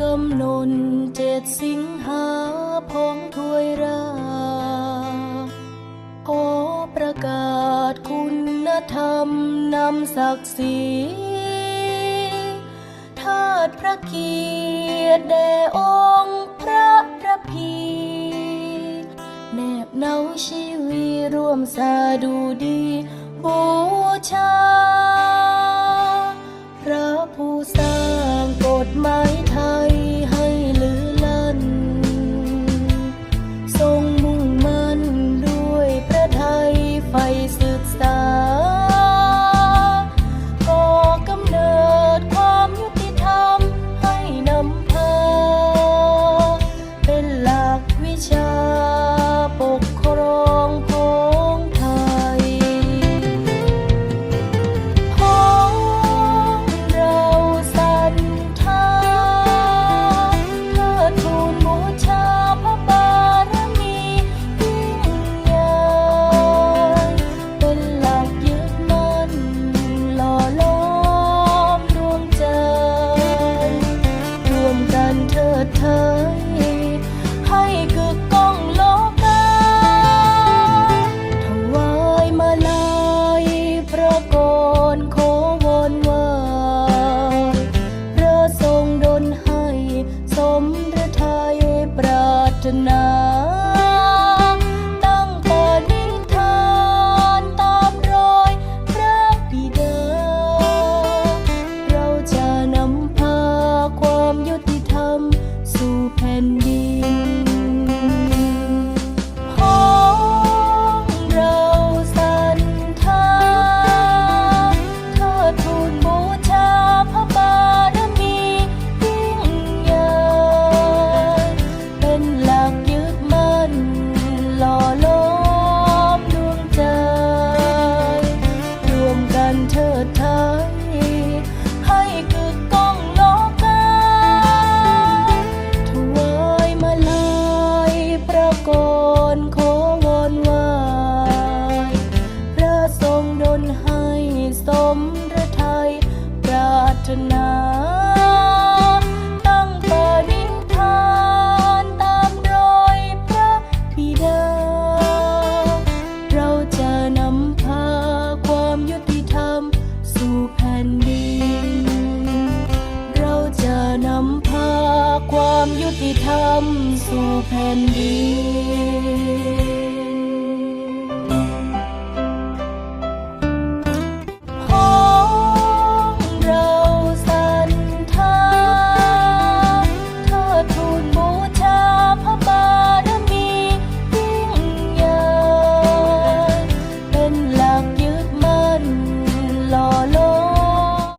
กำนนเจ็ดสิงหาพองถวยรา ขอประกาศคุณธรรมนำศักดิ์ศรีทาดพระเกียรติแด่องค์พระระพีแนบเนาชีวีร่วมสาดูดีบูชา สมระทยปรารถนาตั้งปณิธานตามรอยพระบิดา เราจะนำพาความยุติธรรมสู่แผ่นดิน เราจะนำพาความยุติธรรมสู่แผ่นดิน